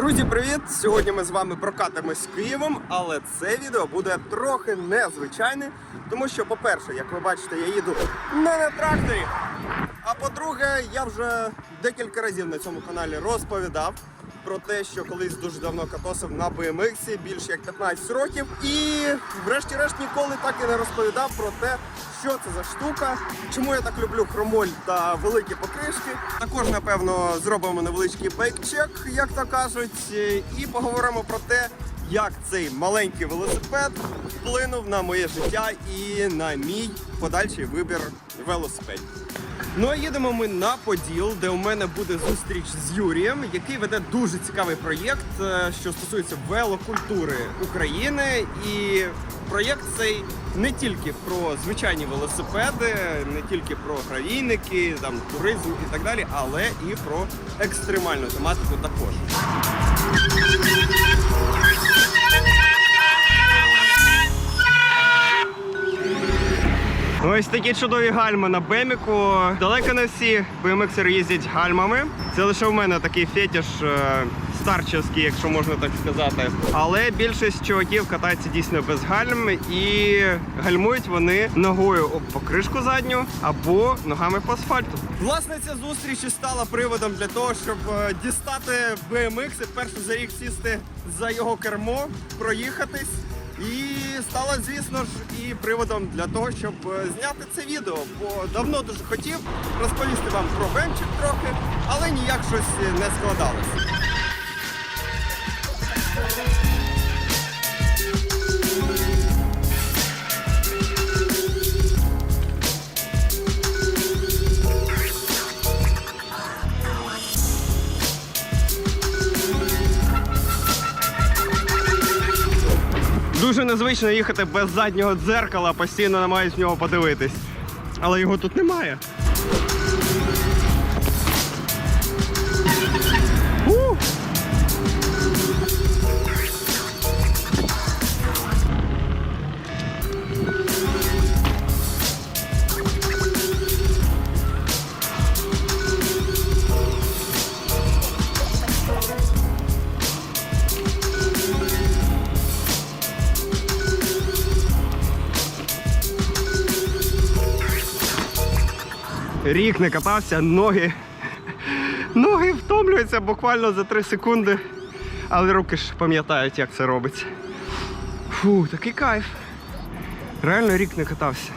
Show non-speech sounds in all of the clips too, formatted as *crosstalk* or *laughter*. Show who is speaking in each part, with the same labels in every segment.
Speaker 1: Друзі, привіт! Сьогодні ми з вами прокатимось Києвом, але це відео буде трохи незвичайне, тому що, по-перше, як ви бачите, я їду не на тракторі. А по-друге, я вже декілька разів на цьому каналі розповідав про те, що колись дуже давно катосив на BMX більше як 15 років. І врешті-решт ніколи так і не розповідав про те, що це за штука, чому я так люблю хромоль та великі покришки. Також, напевно, зробимо невеличкий бейк-чек, як то кажуть, і поговоримо про те, як цей маленький велосипед вплинув на моє життя і на мій подальший вибір велосипедів. Ну а їдемо ми на Поділ, де у мене буде зустріч з Юрієм, який веде дуже цікавий проєкт, е, що стосується велокультури України. І проєкт цей не тільки про звичайні велосипеди, не тільки про гравійники, там туризм і так далі, але і про екстремальну тематику також. Ось такі чудові гальми на Беміку. Далеко не всі BMXери їздять гальмами. Це лише в мене такий фетіш е, старчевський, якщо можна так сказати. Але більшість чуваків катаються дійсно без гальм і гальмують вони ногою об покришку задню або ногами по асфальту. Власне, ця зустріч і стала приводом для того, щоб е, дістати BMX і вперше за рік сісти за його кермо, проїхатись. І стало, звісно ж, і приводом для того, щоб е, зняти це відео. Бо давно дуже хотів розповісти вам про бенчик трохи, але ніяк щось не складалося. Дуже незвично їхати без заднього дзеркала, постійно намагаюсь в нього подивитись. Але його тут немає. Рік не катався, ноги. Ноги втомлюються буквально за 3 секунди. Але руки ж пам'ятають, як це робиться. Фу, такий кайф. Реально рік не катався.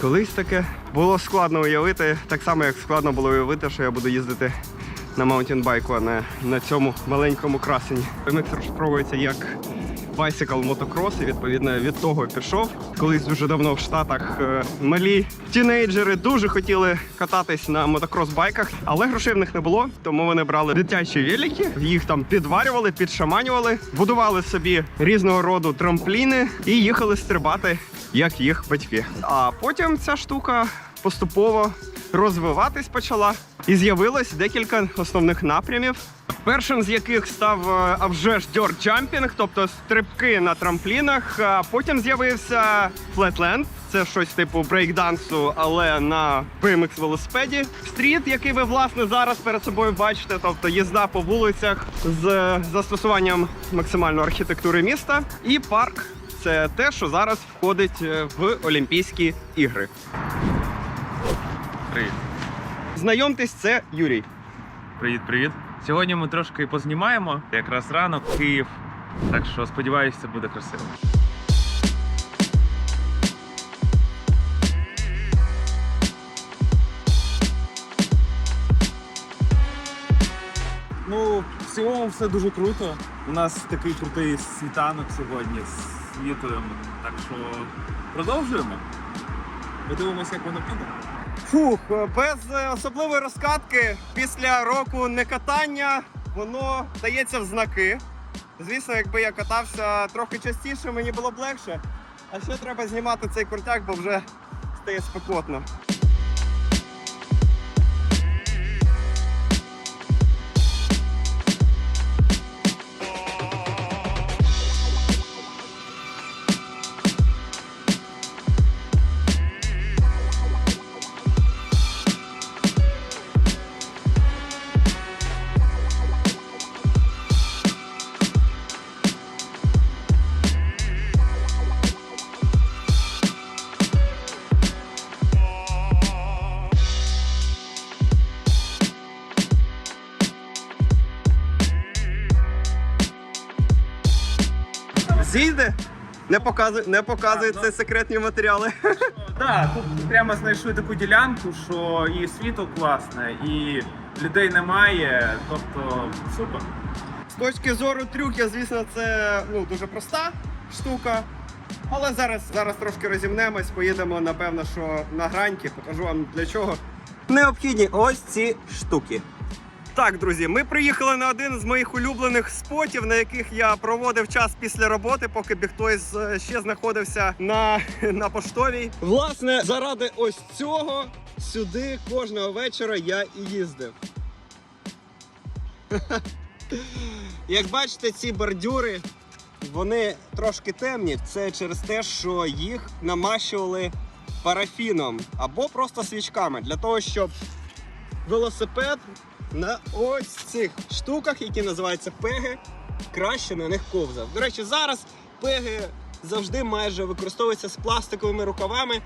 Speaker 1: Колись таке було складно уявити, так само як складно було уявити, що я буду їздити на маунтінбайку, а не на цьому маленькому красені. BMX розпробується як байсикл мотокрос, і відповідно від того пішов. Колись дуже давно в Штатах е, малі тінейджери дуже хотіли кататись на мотокрос-байках, але грошей в них не було, тому вони брали дитячі велики, їх там підварювали, підшаманювали, будували собі різного роду трампліни і їхали стрибати, як їх батьки. А потім ця штука поступово розвиватись почала. І з'явилось декілька основних напрямів. Першим з яких став е, а вже дьорджампінг, тобто стрибки на трамплінах. А потім з'явився флетленд. Це щось типу брейкдансу, але на BMX велосипеді. Стріт, який ви власне зараз перед собою бачите, тобто їзда по вулицях з застосуванням максимальної архітектури міста. І парк це те, що зараз входить е, в Олімпійські ігри.
Speaker 2: Привіт.
Speaker 1: Знайомтесь, це Юрій.
Speaker 2: Привіт, привіт. Сьогодні ми трошки познімаємо. Якраз ранок, Київ. Так що сподіваюся, це буде красиво.
Speaker 3: Ну, в цілому все дуже круто. У нас такий крутий світанок сьогодні з вітром. Так що продовжуємо. Подивимося, як воно піде.
Speaker 1: Фух, без е, особливої розкатки після року некатання воно дається в знаки. Звісно, якби я катався трохи частіше, мені було б легше. А ще треба знімати цей куртяк, бо вже стає спекотно. Зійде? Не показуй, не показуй
Speaker 3: Так,
Speaker 1: це секретні матеріали. *laughs*
Speaker 3: Так, тут прямо знайшли таку ділянку, що і світло класне, і людей немає. Тобто супер.
Speaker 1: З точки зору трюків, звісно, це ну, дуже проста штука. Але зараз, зараз трошки розімнемось, поїдемо, напевно, що на граньки, покажу вам для чого. Необхідні ось ці штуки. Так, друзі, ми приїхали на один з моїх улюблених спотів, на яких я проводив час після роботи, поки Біхтойс е, ще знаходився на, на поштовій. Власне, заради ось цього сюди кожного вечора я і їздив. *laughs* Як бачите, ці бордюри вони трошки темні. Це через те, що їх намащували парафіном або просто свічками для того, щоб велосипед на ось цих штуках, які називаються пеги, краще на них ковзав. До речі, зараз пеги завжди майже використовуються з пластиковими рукавами.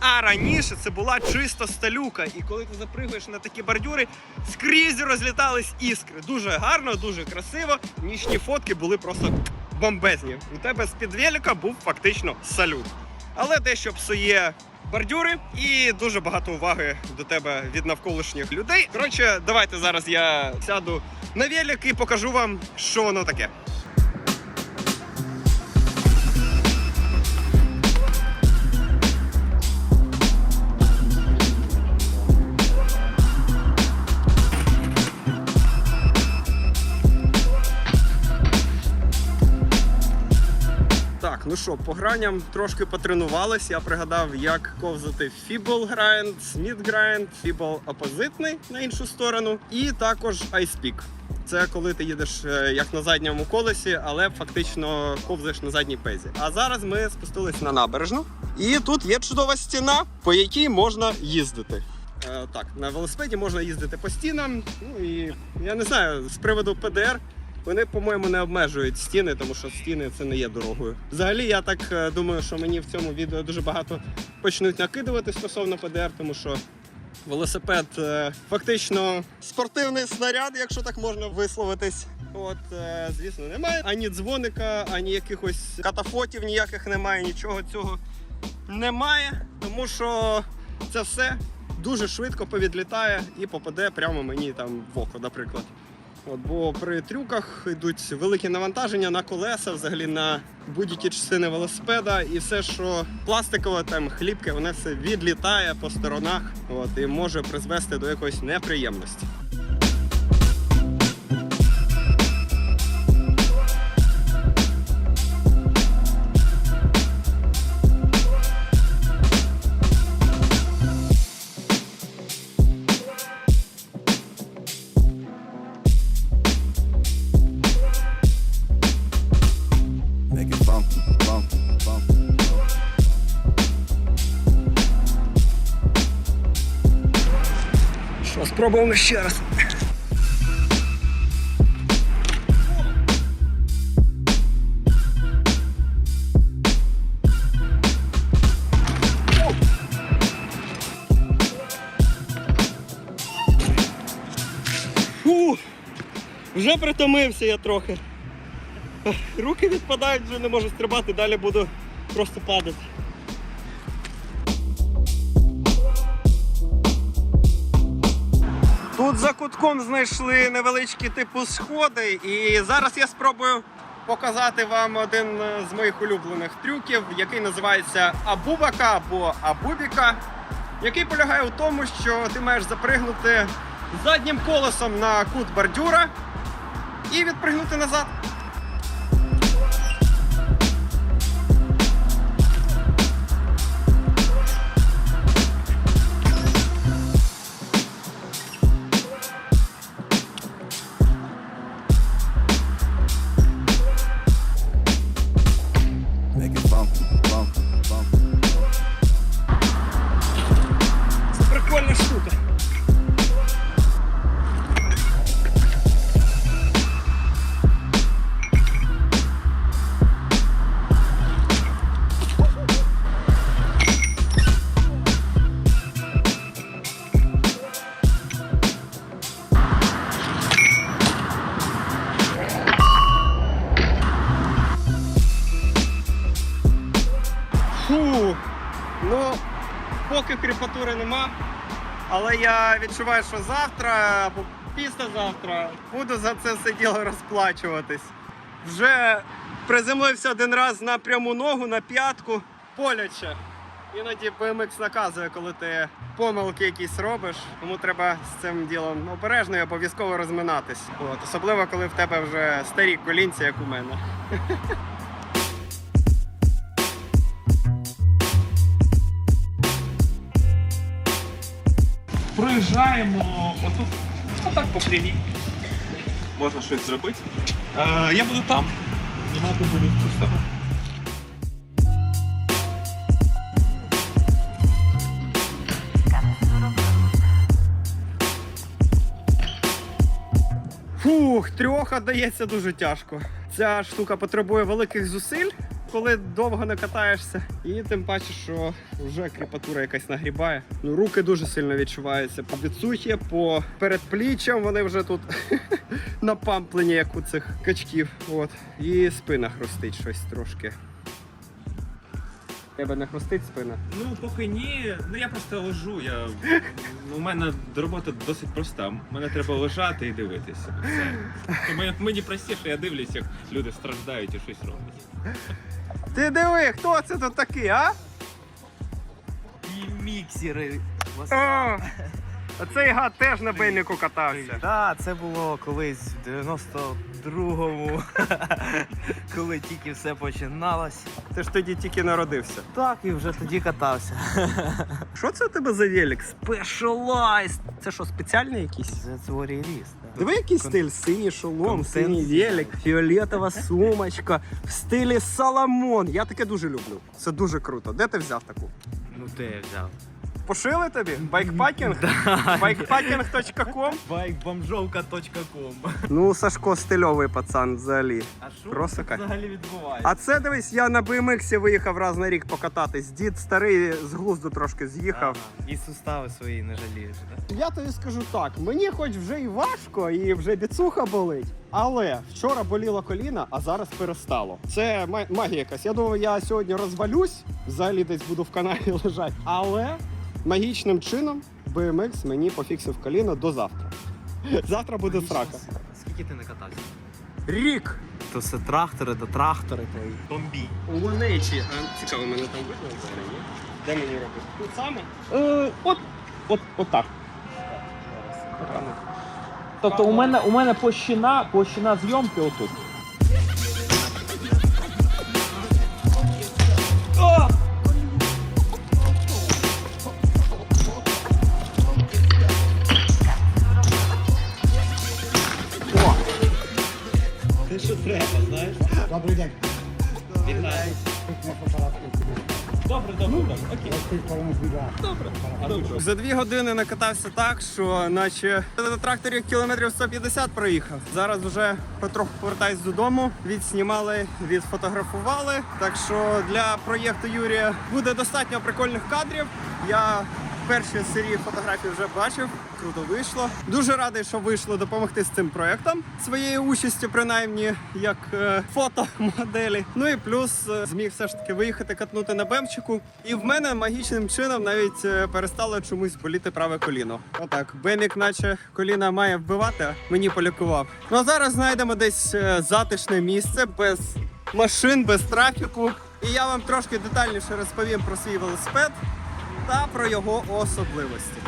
Speaker 1: А раніше це була чисто сталюка. І коли ти запригуєш на такі бордюри, скрізь розлітались іскри. Дуже гарно, дуже красиво. Нічні фотки були просто бомбезні. У тебе з-під велика був фактично салют. Але дещо псує бордюри і дуже багато уваги до тебе від навколишніх людей. Коротше, давайте зараз я сяду на велик і покажу вам, що воно таке. Що, по граням трошки потренувались. Я пригадав, як ковзати фібл грайнд, сміт грайнд, фібл опозитний на іншу сторону, і також айспік. Це коли ти їдеш е, як на задньому колесі, але фактично ковзаєш на задній пезі. А зараз ми спустились на набережну, і тут є чудова стіна, по якій можна їздити. Е, так, на велосипеді можна їздити по стінам. Ну і я не знаю, з приводу ПДР. Вони, по-моєму, не обмежують стіни, тому що стіни це не є дорогою. Взагалі, я так е, думаю, що мені в цьому відео дуже багато почнуть накидувати стосовно ПДР, тому що велосипед е, фактично спортивний снаряд, якщо так можна висловитись. От, е, звісно, немає ані дзвоника, ані якихось катафотів ніяких немає, нічого цього немає, тому що це все дуже швидко повідлітає і попаде прямо мені там в око, наприклад. От, бо при трюках йдуть великі навантаження на колеса, взагалі на будь-які частини велосипеда, і все, що пластикове, там хлібке, воно все відлітає по сторонах от, і може призвести до якоїсь неприємності. Спробуємо ще раз. Фу, вже притомився я трохи. Руки відпадають, вже не можу стрибати, далі буду просто падати. Кутком знайшли невеличкі типу сходи, і зараз я спробую показати вам один е, з моїх улюблених трюків, який називається Абубака або Абубіка, який полягає у тому, що ти маєш запригнути заднім колесом на кут бордюра і відпригнути назад. Кріпатури нема. Але я відчуваю, що завтра або післязавтра буду за це все діло розплачуватись. Вже приземлився один раз на пряму ногу, на п'ятку, боляче. Іноді BMX наказує, коли ти помилки якісь робиш, тому треба з цим ділом обережно і обов'язково розминатись. От, особливо, коли в тебе вже старі колінці, як у мене. *laughs*
Speaker 3: Проїжджаємо отут, отак по прямій. Можна щось зробити. Е, я буду там. Знімати буду з тебе.
Speaker 1: Фух, трьох дається дуже тяжко. Ця штука потребує великих зусиль, коли довго не катаєшся. І тим паче, що вже кріпатура якась нагрібає. Ну, руки дуже сильно відчуваються по біцухі, по передпліччям. Вони вже тут *laughs* напамплені, як у цих качків. От. І спина хрустить щось трошки. Тебе не хрустить спина?
Speaker 3: Ну, поки ні. Ну я просто лежу. Я... ну, У мене робота досить проста. Мене треба лежати і дивитися. Все. Мені простіше, я дивлюсь, як люди страждають і щось роблять.
Speaker 1: Ти диви, хто це тут такий, а?
Speaker 4: І міксери.
Speaker 1: О! Оцей гад теж на бейнику катався.
Speaker 4: Так, це було колись в 92-му, *laughs* коли тільки все починалось.
Speaker 1: Ти ж тоді тільки народився.
Speaker 4: Так, і вже тоді катався. *laughs*
Speaker 1: Що це у тебе за велик? Specialized. Це що, спеціальний якийсь?
Speaker 4: Це творій ріс.
Speaker 1: Диви, який стиль, синій шолом, синій велик, фіолетова *laughs* сумочка в стилі Соломон. Я таке дуже люблю. Це дуже круто. Де ти взяв таку?
Speaker 4: Ну де я взяв?
Speaker 1: Пошили тобі? Байкпакінг? Байкпакінг.ком?
Speaker 4: Байкбомжовка.ком
Speaker 1: Ну, Сашко стильовий пацан взагалі.
Speaker 4: А що
Speaker 1: Просто
Speaker 4: тут
Speaker 1: кайф.
Speaker 4: взагалі відбувається?
Speaker 1: А це дивись, я на BMX виїхав раз на рік покататись. Дід старий з глузду трошки з'їхав.
Speaker 4: І сустави свої не жалієш, так?
Speaker 1: Я тобі скажу так: мені хоч вже і важко, і вже біцуха болить. Але вчора боліло коліна, а зараз перестало. Це ма- магія якась. Я думаю, я сьогодні розвалюсь, взагалі десь буду в каналі *laughs* лежати. Але магічним чином BMX мені пофіксив коліно до завтра. Завтра буде срака.
Speaker 4: Скільки ти не катався?
Speaker 1: Рік!
Speaker 4: То все трактори до трактори твої. Бомбі.
Speaker 1: У Лунечі. Цікаво, мене там видно взагалі. Де мені робити? Тут саме? Е, от, от, от так.
Speaker 5: Тобто у мене у мене площина, площина зйомки отут.
Speaker 1: За дві години накатався так, що наче на тракторі кілометрів 150 проїхав. Зараз вже потроху повертаюсь додому. Відснімали, відфотографували. Так що для проєкту Юрія буде достатньо прикольних кадрів. Я перші серії фотографій вже бачив. Круто вийшло. Дуже радий, що вийшло допомогти з цим проєктом своєю участю, принаймні як е, фотомоделі. Ну і плюс е, зміг все ж таки виїхати катнути на бемчику. І в мене магічним чином навіть е, перестало чомусь боліти праве коліно. Отак, бемік, наче коліна має вбивати, мені полікував. Ну а зараз знайдемо десь е, затишне місце без машин, без трафіку. І я вам трошки детальніше розповім про свій велосипед та про його особливості.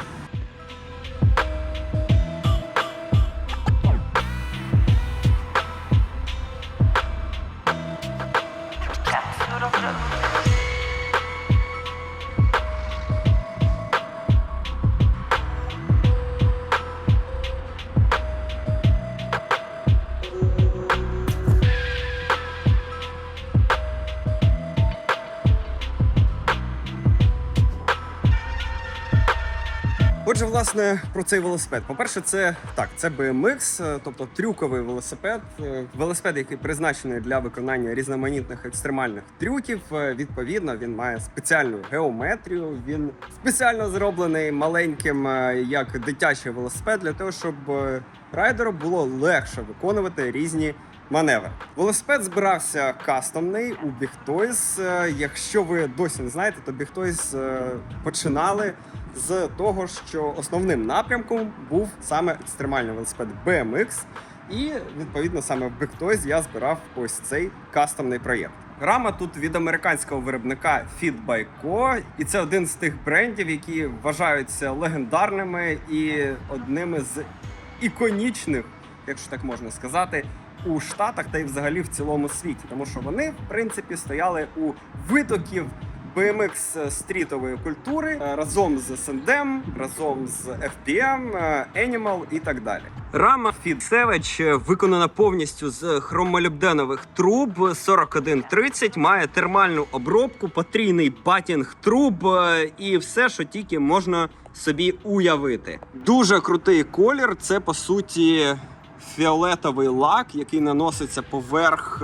Speaker 1: Отже, власне, про цей велосипед. По-перше, це так, це BMX, е, тобто трюковий велосипед. Е, Велосипед, який призначений для виконання різноманітних екстремальних трюків. Е, Відповідно, він має спеціальну геометрію. Він спеціально зроблений маленьким, як дитячий велосипед, для того, щоб райдеру було легше виконувати різні маневр. Велосипед збирався кастомний у Big Якщо ви досі не знаєте, то Big починали з того, що основним напрямком був саме екстремальний велосипед BMX. І відповідно саме в Big я збирав ось цей кастомний проєкт. Рама тут від американського виробника Fit by Co. І це один з тих брендів, які вважаються легендарними і одними з іконічних, якщо так можна сказати, у Штатах та й взагалі в цілому світі. Тому що вони, в принципі, стояли у витоків BMX стрітової культури е, разом з S&M, разом з FPM, е, Animal і так далі. Рама Savage виконана повністю з хромолюбденових труб 4130, має термальну обробку, потрійний батінг труб е, і все, що тільки можна собі уявити. Дуже крутий колір. Це по суті фіолетовий лак, який наноситься поверх.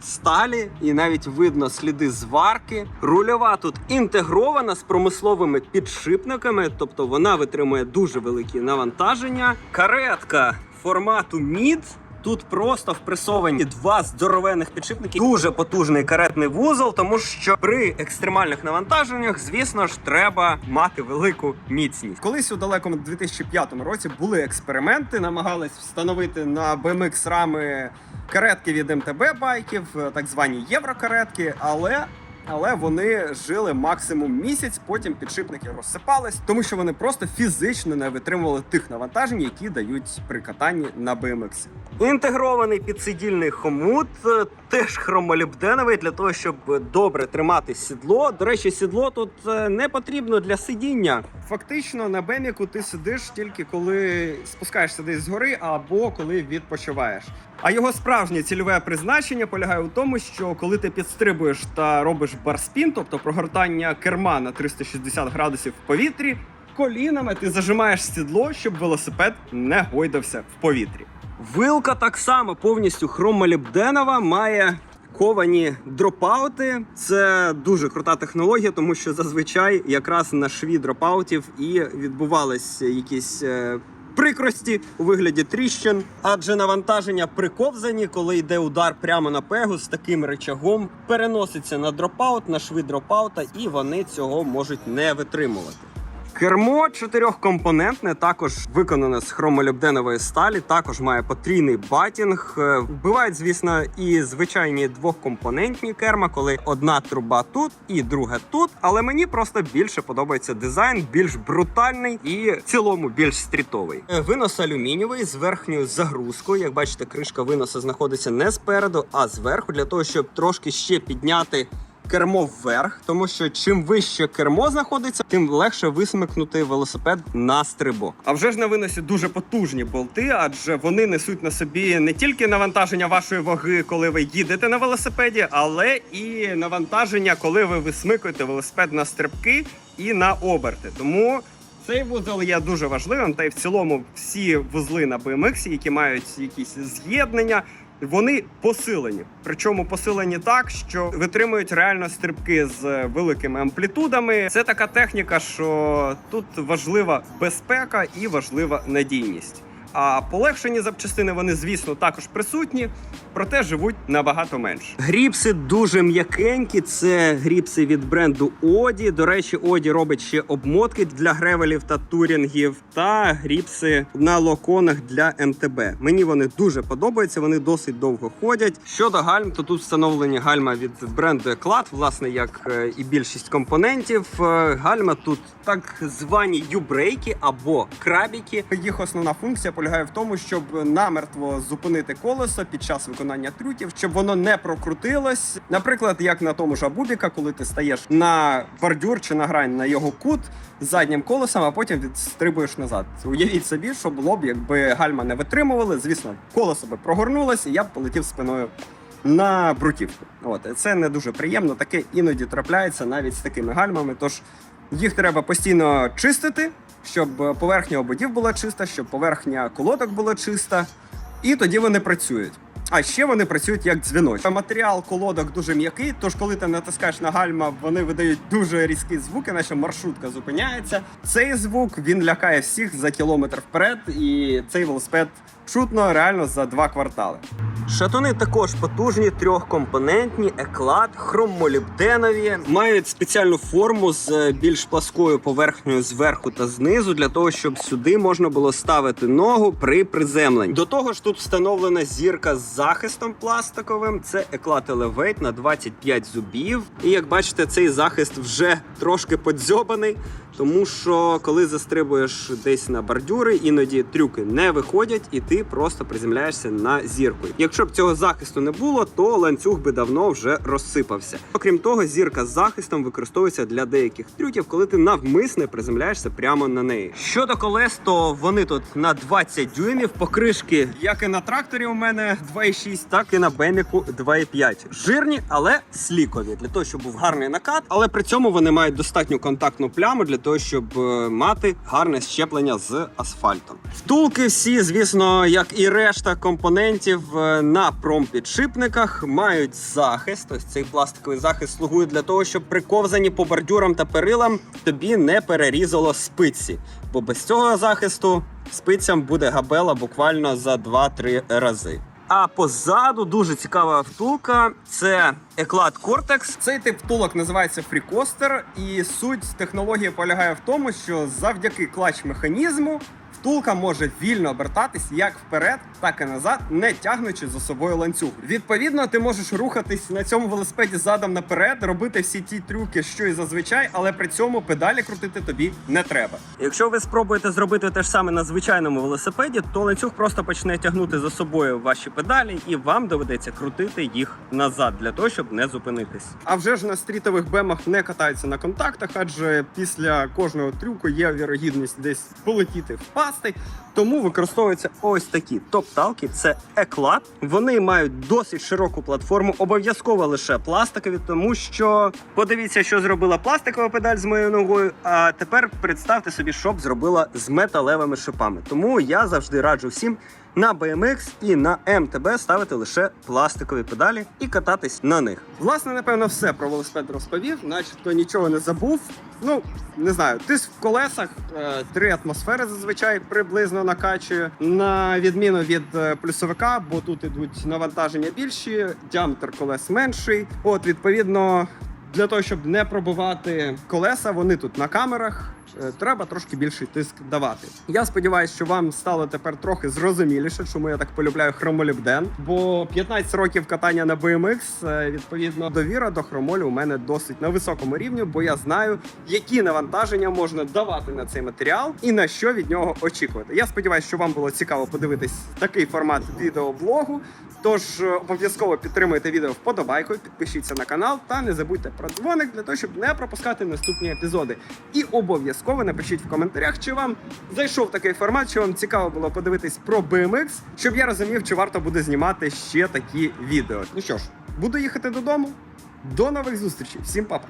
Speaker 1: Сталі і навіть видно сліди зварки. Рульова тут інтегрована з промисловими підшипниками, тобто вона витримує дуже великі навантаження. Каретка формату мід. Тут просто впресовані два здоровенних підшипники. Дуже потужний каретний вузол, тому що при екстремальних навантаженнях, звісно ж, треба мати велику міцність. Колись у далекому 2005 році були експерименти, намагались встановити на BMX рами каретки від МТБ байків, так звані єврокаретки, але. Але вони жили максимум місяць, потім підшипники розсипались, тому що вони просто фізично не витримували тих навантажень, які дають при катанні на BMX. Інтегрований підсидільний хомут, е, теж хромолібденовий для того, щоб добре тримати сідло. До речі, сідло тут е, не потрібно для сидіння. Фактично на беміку ти сидиш тільки коли спускаєшся десь згори або коли відпочиваєш. А його справжнє цільове призначення полягає у тому, що коли ти підстрибуєш та робиш барспін, тобто прогортання керма на 360 градусів в повітрі, колінами ти зажимаєш сідло, щоб велосипед не гойдався в повітрі. Вилка так само повністю хромолібденова, має ковані дропаути. Це дуже крута технологія, тому що зазвичай якраз на шві дропаутів і відбувались якісь. Прикрості у вигляді тріщин, адже навантаження при ковзанні, коли йде удар прямо на пегу з таким речагом, переноситься на дропаут, на шви дропаута, і вони цього можуть не витримувати. Кермо чотирьохкомпонентне, також виконане з хромолюбденової сталі, також має потрійний батінг. Е, Вбивають, звісно, і звичайні двохкомпонентні керма, коли одна труба тут і друга тут. Але мені просто більше подобається дизайн, більш брутальний і в цілому більш стрітовий. Е, Винос алюмінієвий з верхньою загрузкою. Як бачите, кришка виноса знаходиться не спереду, а зверху, для того, щоб трошки ще підняти кермо вверх, тому що чим вище кермо знаходиться, тим легше висмикнути велосипед на стрибок. А вже ж на виносі дуже потужні болти, адже вони несуть на собі не тільки навантаження вашої ваги, коли ви їдете на велосипеді, але і навантаження, коли ви висмикуєте велосипед на стрибки і на оберти. Тому цей вузол є дуже важливим, та й в цілому всі вузли на BMX, які мають якісь з'єднання. Вони посилені, причому посилені так, що витримують реально стрибки з великими амплітудами. Це така техніка, що тут важлива безпека і важлива надійність. А полегшені запчастини вони, звісно, також присутні, проте живуть набагато менше. Гріпси дуже м'якенькі. Це гріпси від бренду Оді. До речі, Оді робить ще обмотки для гревелів та турінгів, та гріпси на локонах для МТБ. Мені вони дуже подобаються. Вони досить довго ходять. Щодо гальм, то тут встановлені гальма від бренду Еклад, власне, як е, і більшість компонентів. Е, Гальма тут так звані юбрейки або крабіки. Їх основна функція полягає в тому, щоб намертво зупинити колесо під час виконання трюків, щоб воно не прокрутилось. Наприклад, як на тому ж Абубіка, коли ти стаєш на бордюр чи на грань на його кут заднім колесом, а потім відстрибуєш назад. Уявіть собі, що було б, якби гальма не витримували. Звісно, колесо би прогорнулося, і я б полетів спиною на бруківку. От це не дуже приємно. Таке іноді трапляється навіть з такими гальмами. Тож їх треба постійно чистити, щоб поверхня ободів була чиста, щоб поверхня колодок була чиста, і тоді вони працюють. А ще вони працюють як дзвіночок. Матеріал колодок дуже м'який, тож коли ти натискаєш на гальма, вони видають дуже різкі звуки, наче маршрутка зупиняється. Цей звук він лякає всіх за кілометр вперед, і цей велосипед чутно реально за два квартали. Шатуни також потужні, трьохкомпонентні, еклад, хромолібденові. Мають спеціальну форму з е, більш пласкою поверхнею зверху та знизу, для того, щоб сюди можна було ставити ногу при приземленні. До того ж, тут встановлена зірка з захистом пластиковим. Це еклад Elevate на 25 зубів. І як бачите, цей захист вже трошки подзьобаний. Тому що коли застрибуєш десь на бордюри, іноді трюки не виходять, і ти просто приземляєшся на зірку. Якщо б цього захисту не було, то ланцюг би давно вже розсипався. Окрім того, зірка з захистом використовується для деяких трюків, коли ти навмисне приземляєшся прямо на неї. Щодо колес, то вони тут на 20 дюймів, покришки, як і на тракторі, у мене 2,6, так і на беміку 2,5. Жирні, але слікові для того, щоб був гарний накат, але при цьому вони мають достатню контактну пляму для того, щоб е, мати гарне щеплення з асфальтом. Втулки всі, звісно, як і решта компонентів е, на промпідшипниках, мають захист. Ось цей пластиковий захист слугує для того, щоб при ковзанні по бордюрам та перилам тобі не перерізало спиці. Бо без цього захисту спицям буде габела буквально за 2-3 рази. А позаду дуже цікава втулка. Це еклад Cortex. Цей тип втулок називається FreeCoaster, і суть технології полягає в тому, що завдяки клач-механізму втулка може вільно обертатись як вперед, так і назад, не тягнучи за собою ланцюг. Відповідно, ти можеш рухатись на цьому велосипеді задом наперед, робити всі ті трюки, що і зазвичай, але при цьому педалі крутити тобі не треба. Якщо ви спробуєте зробити те ж саме на звичайному велосипеді, то ланцюг просто почне тягнути за собою ваші педалі, і вам доведеться крутити їх назад для того, щоб не зупинитись. А вже ж на стрітових бемах не катаються на контактах, адже після кожного трюку є вірогідність десь полетіти впасти. Тому використовуються ось такі топ-талки. Це еклад. Вони мають досить широку платформу, обов'язково лише пластикові, тому що подивіться, що зробила пластикова педаль з моєю ногою. А тепер представте собі, що б зробила з металевими шипами. Тому я завжди раджу всім. На BMX і на MTB ставити лише пластикові педалі і кататись на них. Власне, напевно, все про велосипед розповів, начебто нічого не забув. Ну, не знаю, тиск в колесах, е, три атмосфери зазвичай приблизно накачує. На відміну від е, плюсовика, бо тут ідуть навантаження більші, діаметр колес менший. От, відповідно, для того, щоб не пробувати колеса, вони тут на камерах. Е, Треба трошки більший тиск давати. Я сподіваюся, що вам стало тепер трохи зрозуміліше, чому я так полюбляю хромолібден. Бо 15 років катання на BMX, е, відповідно, довіра до хромолю у мене досить на високому рівні, бо я знаю, які навантаження можна давати на цей матеріал і на що від нього очікувати. Я сподіваюся, що вам було цікаво подивитись такий формат відеоблогу. Тож е, обов'язково підтримуйте відео вподобайкою, підпишіться на канал та не забудьте про дзвоник для того, щоб не пропускати наступні епізоди. І обов'язково напишіть в коментарях, чи вам зайшов такий формат, чи вам цікаво було подивитись про BMX, щоб я розумів, чи варто буде знімати ще такі відео. Ну що ж, буду їхати додому. До нових зустрічей. Всім па-па!